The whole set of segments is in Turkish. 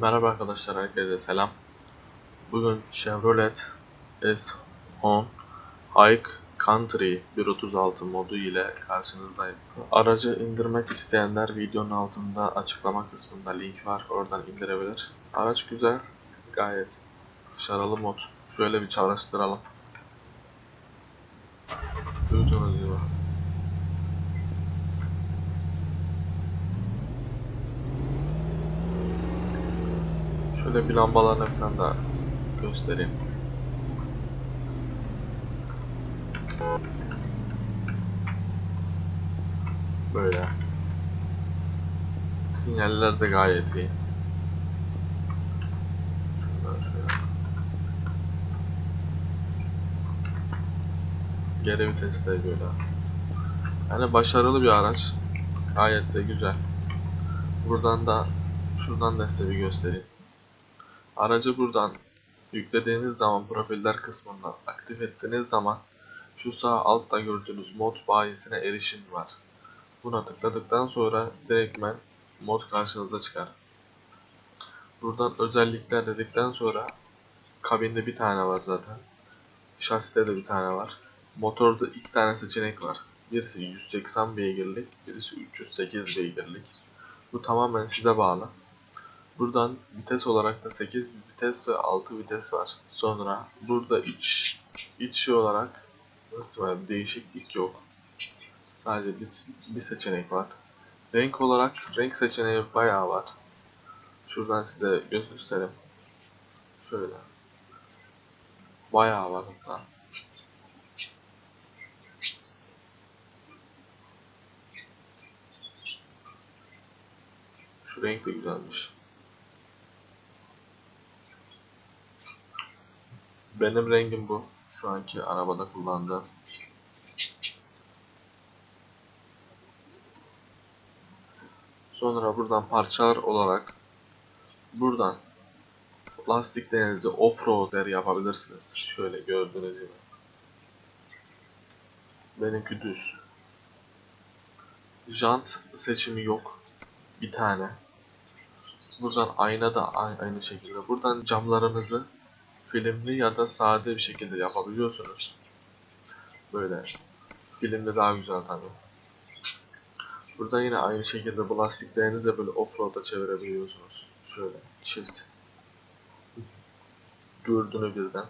Merhaba arkadaşlar, herkese selam. Bugün Chevrolet S10 Hike Country 1.36 modu ile karşınızdayım. Aracı indirmek isteyenler videonun altında açıklama kısmında link var, oradan indirebilir. Araç güzel, gayet başarılı mod. Şöyle bir çalıştıralım. Duyduğunuz gibi. Şöyle bir lambalarını falan da göstereyim. Böyle. Sinyaller de gayet iyi. Şuradan şöyle. Geri vites de böyle. Yani başarılı bir araç. Gayet de güzel. Buradan da şuradan da size bir göstereyim. Aracı buradan yüklediğiniz zaman profiller kısmından aktif ettiğiniz zaman şu sağ altta gördüğünüz mod bayisine erişim var. Buna tıkladıktan sonra direktmen mod karşınıza çıkar. Buradan özellikler dedikten sonra kabinde bir tane var zaten. Şaside de bir tane var. Motorda iki tane seçenek var. Birisi 180 beygirlik, birisi 308 beygirlik. Bu tamamen size bağlı. Buradan vites olarak da 8 vites ve 6 vites var. Sonra burada iç içi olarak nasıl var değişiklik yok. Sadece bir, bir seçenek var. Renk olarak renk seçeneği bayağı var. Şuradan size göstereyim. Şöyle. Bayağı var hatta. Şu renk de güzelmiş. Benim rengim bu. Şu anki arabada kullandığım. Sonra buradan parçalar olarak buradan lastiklerinizi off-roader yapabilirsiniz. Şöyle gördüğünüz gibi. Benimki düz. Jant seçimi yok. Bir tane. Buradan ayna da aynı şekilde. Buradan camlarınızı filmli ya da sade bir şekilde yapabiliyorsunuz. Böyle filmli daha güzel tabi. Burada yine aynı şekilde bu lastiklerinizi de böyle offroad'a çevirebiliyorsunuz. Şöyle çift. Dördünü birden.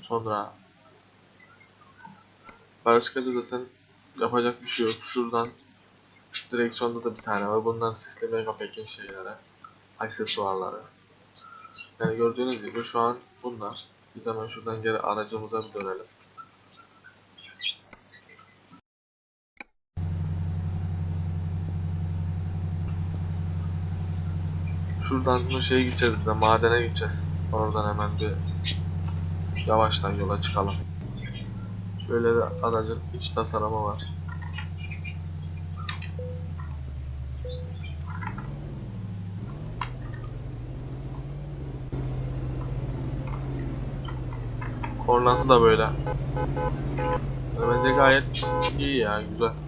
Sonra başka da zaten yapacak bir şey yok. Şuradan direksiyonda da bir tane var. Bunlar sisli mega packing şeyleri. Yani gördüğünüz gibi şu an bunlar. Biz hemen şuradan geri aracımıza bir dönelim. Şuradan bu şeye gideceğiz de madene gideceğiz. Oradan hemen bir yavaştan yola çıkalım. Şöyle de aracın iç tasarımı var. Kornası da böyle. Bence gayet iyi ya, güzel.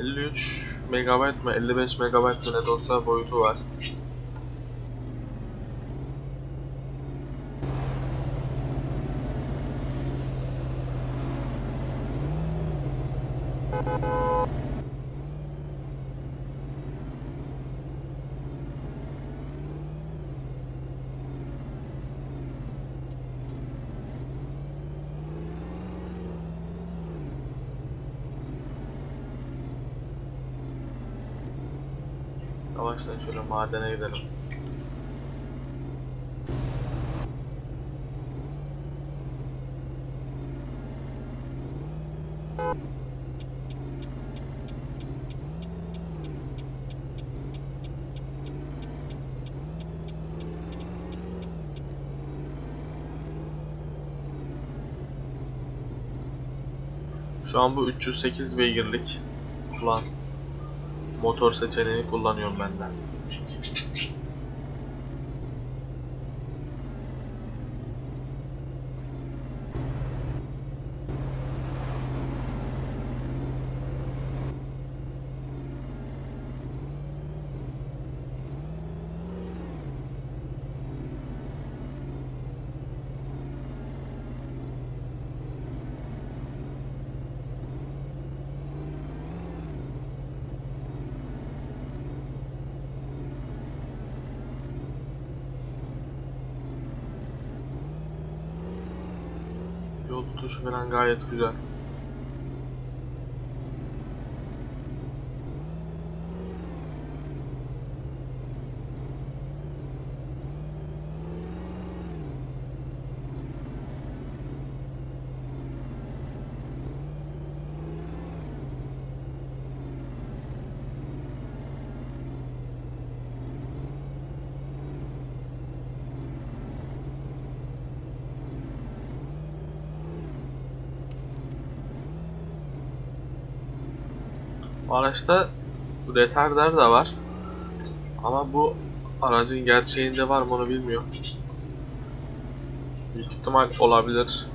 ...53 megabayt mı 55 megabayt mı ne de olsa boyutu var. Yavaştan şöyle madene gidelim. Şu an bu 308 beygirlik plan motor seçeneğini kullanıyorum benden. Yol tutuşu falan gayet güzel. Bu araçta retarder de var. Ama bu aracın gerçeğinde var mı onu bilmiyorum. Büyük ihtimal olabilir.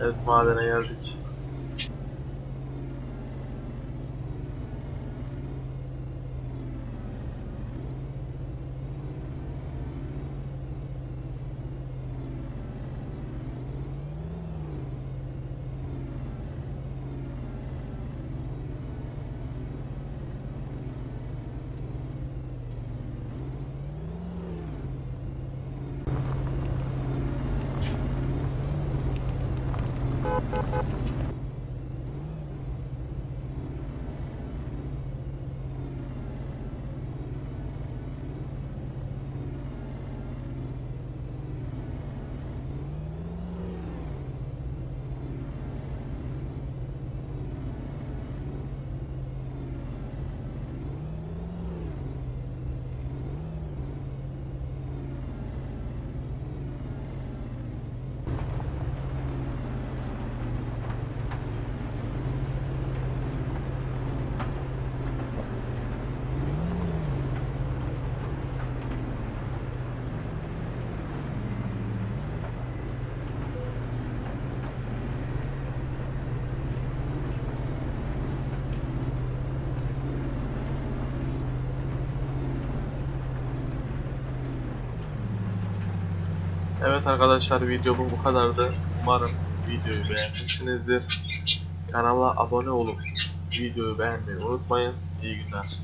Evet madene geldik. Evet arkadaşlar video bu bu kadardı. Umarım videoyu beğenmişsinizdir. Kanala abone olup videoyu beğenmeyi unutmayın. İyi günler.